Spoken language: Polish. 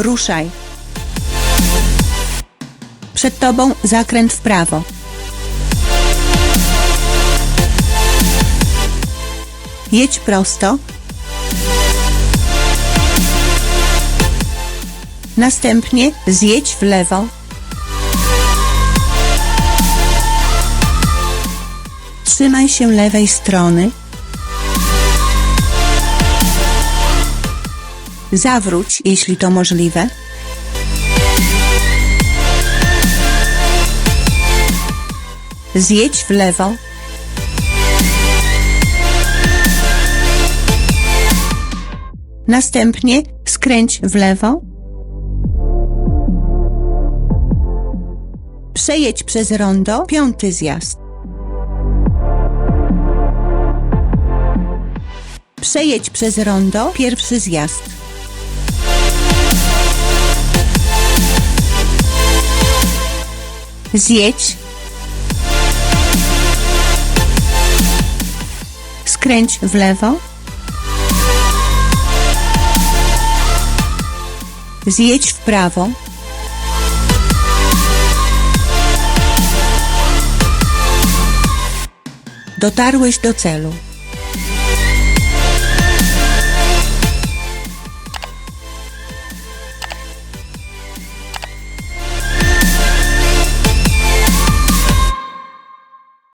Ruszaj. Przed tobą zakręt w prawo. Jedź prosto. Następnie zjedź w lewo. Trzymaj się lewej strony. Zawróć, jeśli to możliwe. Zjedź w lewo. Następnie skręć w lewo. Przejedź przez rondo, piąty zjazd. Przejedź przez rondo, pierwszy zjazd. Zjedź. Skręć w lewo. Zjedź w prawo. Dotarłeś do celu.